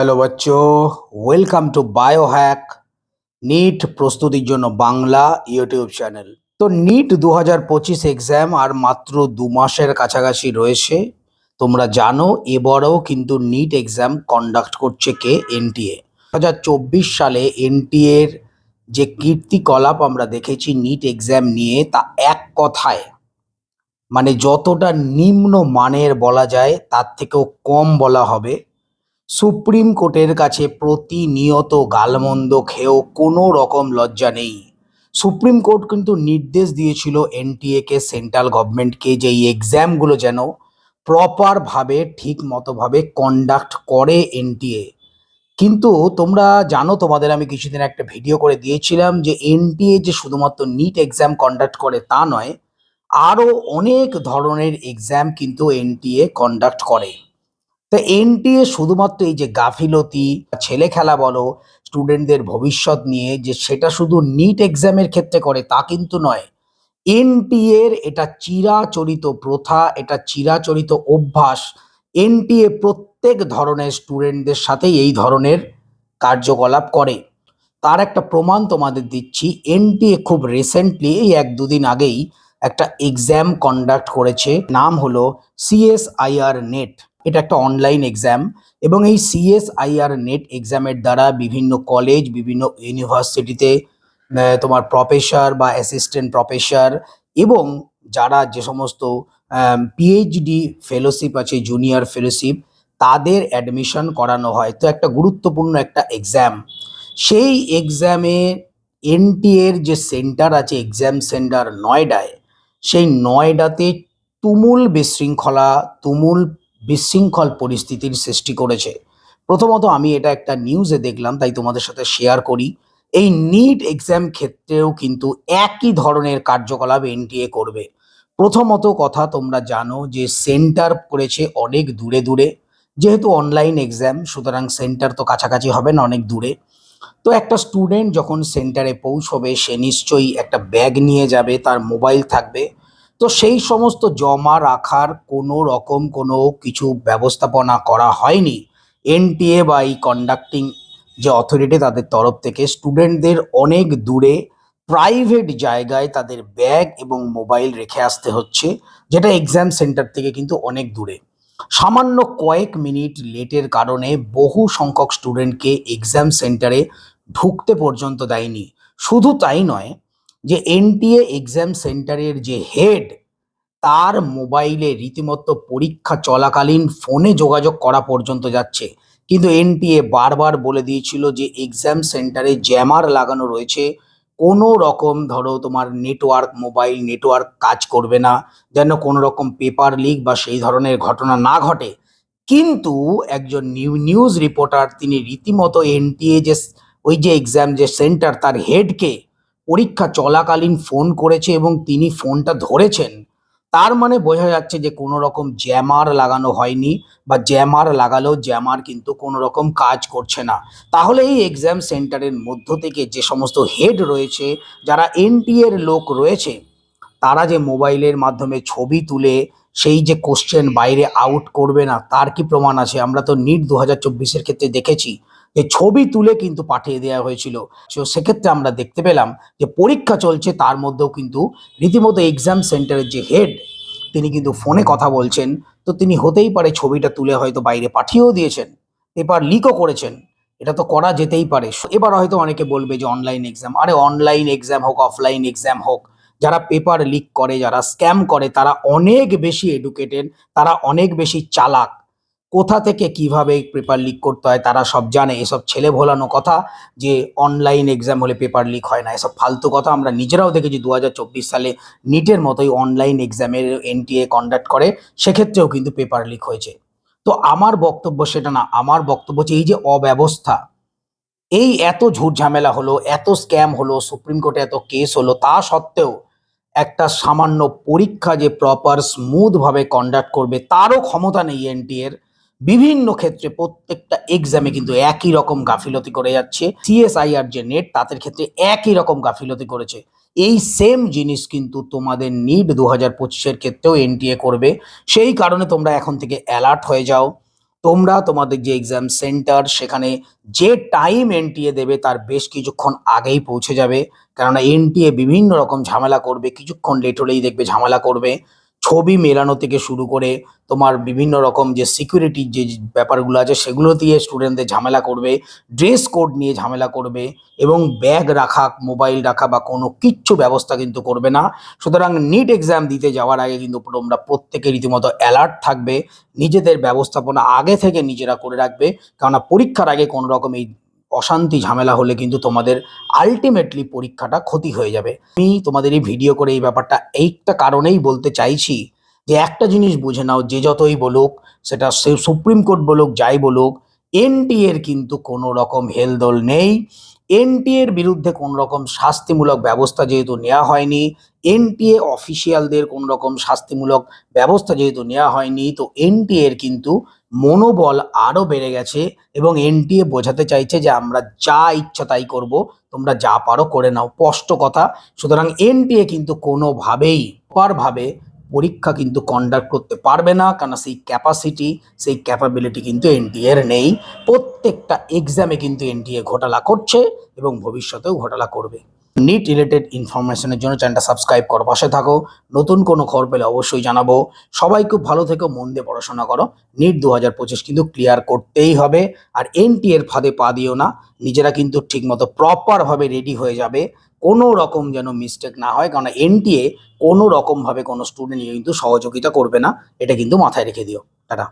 Hello বাচ্চো welcome to Biohack NEET প্রস্তুতির জন্য বাংলা ইউটিউব চ্যানেল তো নিট দু হাজার পঁচিশ এক্সাম আর মাত্র দু মাসের কাছাকাছি রয়েছে। তোমরা জানো, এবারেও কিন্তু নিট এক্সাম কন্ডাক্ট করছে কে? এনটিএ দু হাজার চব্বিশ সালে এনটিএর যে কীর্তিকলাপ আমরা দেখেছি নিট এক্সাম নিয়ে, তা এক কথায় মানে যতটা নিম্ন মানের বলা যায়, তার থেকেও কম বলা হবে। সুপ্রিম কোর্টের কাছে প্রতিনিয়ত গালমন্দ খেয়েও কোনো রকম লজ্জা নেই। সুপ্রিম কোর্ট কিন্তু নির্দেশ দিয়েছিল এনটিএ কে, সেন্ট্রাল গভর্নমেন্টকে যে এই এক্সামগুলো যেন প্রপারভাবে ঠিক মতোভাবে কন্ডাক্ট করে এনটিএ। কিন্তু তোমরা জানো, তোমাদের আমি কিছুদিন একটা ভিডিও করে দিয়েছিলাম যে এনটিএ যে শুধুমাত্র নিট এক্সাম কন্ডাক্ট করে তা নয়, আরও অনেক ধরনের এক্সাম কিন্তু এনটিএ কন্ডাক্ট করে। তো এনটিএ শুধুমাত্র এই যে গাফিলতি, ছেলে খেলা বলো স্টুডেন্টদের ভবিষ্যৎ নিয়ে যে সেটা শুধু নিট এক্সামের ক্ষেত্রে করে তা কিন্তু নয়। এনটিএ এর এটা চিরাচরিত প্রথা, এটা চিরাচরিত অভ্যাস। এনটিএ প্রত্যেক ধরনের স্টুডেন্টদের সাথেই এই ধরনের কার্যকলাপ করে। তার একটা প্রমাণ তোমাদের দিচ্ছি, এনটিএ খুব রিসেন্টলি এই এক দুদিন আগেই একটা এক্সাম কন্ডাক্ট করেছে, নাম হলো সিএসআইআর নেট এটা একটা অনলাইন এক্সাম এবং এই সিএসআইআর নেট এক্সামের দ্বারা বিভিন্ন কলেজ বিভিন্ন ইউনিভার্সিটিতে তোমার প্রফেসর বা অ্যাসিস্ট্যান্ট প্রফেসর এবং যারা যে সমস্ত পিএইচডি ফেলোশিপ আছে জুনিয়র ফেলোশিপ তাদের অ্যাডমিশন করানো হয়। তো একটা গুরুত্বপূর্ণ একটা এক্সাম সেই এক্সামে এনটিএর যে সেন্টার আছে এক্সাম সেন্টার নয়ডায়, সেই নয়ডাতে তুমুল বিশৃঙ্খলা, তুমুল বিশৃঙ্খল পরিস্থিতির সৃষ্টি করেছে। প্রথমত আমি এটা একটা নিউজে দেখলাম, তাই তোমাদের সাথে শেয়ার করি। এই নিট এক্সাম ক্ষেত্রেও কিন্তু একই ধরনের কার্যকলাপ এনটিএ করবে। প্রথমত কথা তোমরা জানো যে সেন্টার করেছে অনেক দূরে দূরে। যেহেতু অনলাইন এক্সাম সুতরাং সেন্টার তো কাছাকাছি হবে না অনেক দূরে। তো একটা স্টুডেন্ট যখন সেন্টারে পৌঁছবে, সে নিশ্চয়ই একটা ব্যাগ নিয়ে যাবে, তার মোবাইল থাকবে। তো সেই সমস্ত জমা রাখার কোনো রকম কোনো কিছু ব্যবস্থাপনা করা হয়নি। এনটিএ বা এই কন্ডাক্টিং যে অথরিটি তাদের তরফ থেকে স্টুডেন্টদের অনেক দূরে প্রাইভেট জায়গায় তাদের ব্যাগ এবং মোবাইল রেখে আসতে হচ্ছে, যেটা এক্সাম সেন্টার থেকে কিন্তু অনেক দূরে। সামান্য কয়েক মিনিট লেটের কারণে বহু সংখ্যক স্টুডেন্টকে এক্সাম সেন্টারে ঢুকতে পর্যন্ত দেয়নি। শুধু তাই নয় যে এনটিএ এক্সাম সেন্টারের যে হেড তার মোবাইলে রীতিমতো পরীক্ষা চলাকালীন ফোনে যোগাযোগ করা পর্যন্ত যাচ্ছে। কিন্তু এনটিএ বারবার বলে দিয়েছিল যে এক্সাম সেন্টারে জ্যামার লাগানো রয়েছে। কোনো রকম ধরো তোমার নেটওয়ার্ক মোবাইল নেটওয়ার্ক কাজ করবে না, যেন কোনো রকম পেপার লিক বা সেই ধরনের ঘটনা না ঘটে। কিন্তু একজন নিউ নিউজ রিপোর্টার তিনি রীতিমতো এনটিএ যে, ওই যে এক্সাম যে সেন্টার তার হেডকে পরীক্ষা চলাকালীন ফোন করেছে এবং তিনি ফোনটা ধরেছেন। তার মানে বোঝা যাচ্ছে যে কোনো রকম জ্যামার লাগানো হয়নি বা জ্যামার লাগালেও জ্যামার কিন্তু কোনো রকম কাজ করছে না। তাহলে এই এক্সাম সেন্টারের মধ্য থেকে যে সমস্ত হেড রয়েছে, যারা এনটিএ এর লোক রয়েছে, তারা যে মোবাইলের মাধ্যমে ছবি তুলে সেই যে কোশ্চেন বাইরে আউট করবে না, তার কি প্রমাণ আছে? আমরা তো নিট দু হাজার চব্বিশের ক্ষেত্রে দেখেছি। যে ছবি তুলে কিন্তু পাঠিয়ে দেওয়া হয়েছিল। তো সেক্ষেত্রে আমরা দেখতে পেলাম যে পরীক্ষা চলছে, তার মধ্যেও কিন্তু রীতিমতো এক্সাম সেন্টারের যে হেড তিনি কিন্তু ফোনে কথা বলছেন। তো তিনি হতেই পারে ছবিটা তুলে হয়তো বাইরে পাঠিয়েও দিয়েছেন পেপার লিকও করেছেন, এটা তো করা যেতেই পারে। এবার হয়তো অনেকে বলবে যে অনলাইন এক্সাম আরে অনলাইন এক্সাম হোক অফলাইন এক্সাম হোক, যারা পেপার লিক করে, যারা স্ক্যাম করে, তারা অনেক বেশি এডুকেটেড তারা অনেক বেশি চালাক। কোথা থেকে কীভাবে পেপার লিক করতে হয়, তারা সব জানে। এসব ছেলে ভোলানো কথা যে অনলাইন এক্সাম হলে পেপার লিক হয় না, এসব ফালতু কথা আমরা নিজেরাও দেখেছি দু হাজার চব্বিশ সালে নিটের মতোই অনলাইন এক্সামের এনটিএ কন্ডাক্ট করে, সেক্ষেত্রেও কিন্তু পেপার লিক হয়েছে। তো আমার বক্তব্য সেটা না, আমার বক্তব্য হচ্ছে এই যে অব্যবস্থা, এই এত ঝুট ঝামেলা হলো, এত স্ক্যাম হলো, সুপ্রিম কোর্টে এত কেস হলো, তা সত্ত্বেও একটা সামান্য পরীক্ষা যে প্রপার স্মুথ ভাবে কন্ডাক্ট করবে, তারও ক্ষমতা নেই এনটিএ এর বিভিন্ন ক্ষেত্রে প্রত্যেকটা এক্সামে কিন্তু একই রকম গাফিলতি করে যাচ্ছে। সিএসআইআর যে নেট তাদের ক্ষেত্রে একই রকম গাফিলতি করেছে। এই সেম জিনিস কিন্তু তোমাদের নিট দু হাজার পঁচিশের ক্ষেত্রেও এনটিএ করবে। সেই কারণে তোমরা এখন থেকে অ্যালার্ট হয়ে যাও। তোমরা তোমাদের যে এক্সাম সেন্টার সেখানে যে টাইম এনটিএ দেবে, তার বেশ কিছুক্ষণ আগেই পৌঁছে যাবে। কেননা এনটিএ বিভিন্ন রকম ঝামেলা করবে, কিছুক্ষণ লেট হলেই দেখবে ঝামেলা করবে। ছবি মেলানো থেকে শুরু করে তোমার বিভিন্ন রকম যে সিকিউরিটির যে ব্যাপারগুলো আছে সেগুলো দিয়ে স্টুডেন্টদের ঝামেলা করবে ড্রেস কোড নিয়ে ঝামেলা করবে এবং ব্যাগ রাখা মোবাইল রাখা বা কোনো কিচ্ছু ব্যবস্থা কিন্তু করবে না। সুতরাং নিট এক্সাম দিতে যাওয়ার আগে কিন্তু তোমরা প্রত্যেকে রীতিমতো অ্যালার্ট থাকবে, নিজেদের ব্যবস্থাপনা আগে থেকে নিজেরা করে রাখবে, কেননা পরীক্ষার আগে কোনো রকম এই অশান্তি ঝামেলা হলে কিন্তু তোমাদের আলটিমেটলি পরীক্ষাটা ক্ষতি হয়ে যাবে। আমি তোমাদের এই ভিডিও করে এই ব্যাপারটা এইটা কারণেই বলতে চাইছি যে একটা জিনিস বুঝে নাও, যে যতই বলুক, সেটা সে সুপ্রিম কোর্ট বলুক, যাই বলুক এনটি এর কিন্তু কোনো রকম হেলদোল নেই। এনটি এর বিরুদ্ধে কোনো রকম শাস্তিমূলক ব্যবস্থা যেহেতু নেওয়া হয়নি, এনটিএ অফিসিয়ালদের কোনো রকম শাস্তিমূলক ব্যবস্থা যেহেতু নেওয়া হয়নি, তো এনটিএ এর কিন্তু মনোবল আরও বেড়ে গেছে এবং এনটিএ বোঝাতে চাইছে যে আমরা যা ইচ্ছা তাই করব, তোমরা যা পারো করে নাও। স্পষ্ট কথা, সুতরাং এনটিএ কিন্তু কোনোভাবেই প্রপারভাবে পরীক্ষা কিন্তু কন্ডাক্ট করতে পারবে না কেন সেই ক্যাপাসিটি সেই ক্যাপাবিলিটি কিন্তু এনটিএর নেই। প্রত্যেকটা এক্সামে কিন্তু এনটিএ ঘোটালা করছে এবং ভবিষ্যতেও ঘোটালা করবে। নিট রিলেটেড ইনফরমেশনের জন্য চ্যানেলটা সাবস্ক্রাইব করো, পাশে থাকো। নতুন কোনো খবর পেলে অবশ্যই জানাব। সবাই খুব ভালো থেকো, মন দিয়ে পড়াশোনা করো। নিট দু হাজার পঁচিশ কিন্তু ক্লিয়ার করতেই হবে। আর এনটি এর ফাঁদে পা দিও না। নিজেরা কিন্তু ঠিকমতো প্রপারভাবে রেডি হয়ে যাবে। কোনো রকম যেন মিস্টেক না হয়। কারণ এনটিএ কোনো রকমভাবে কোনো স্টুডেন্ট কিন্তু সহযোগিতা করবে না। এটা কিন্তু মাথায় রেখে দিও। টাটা।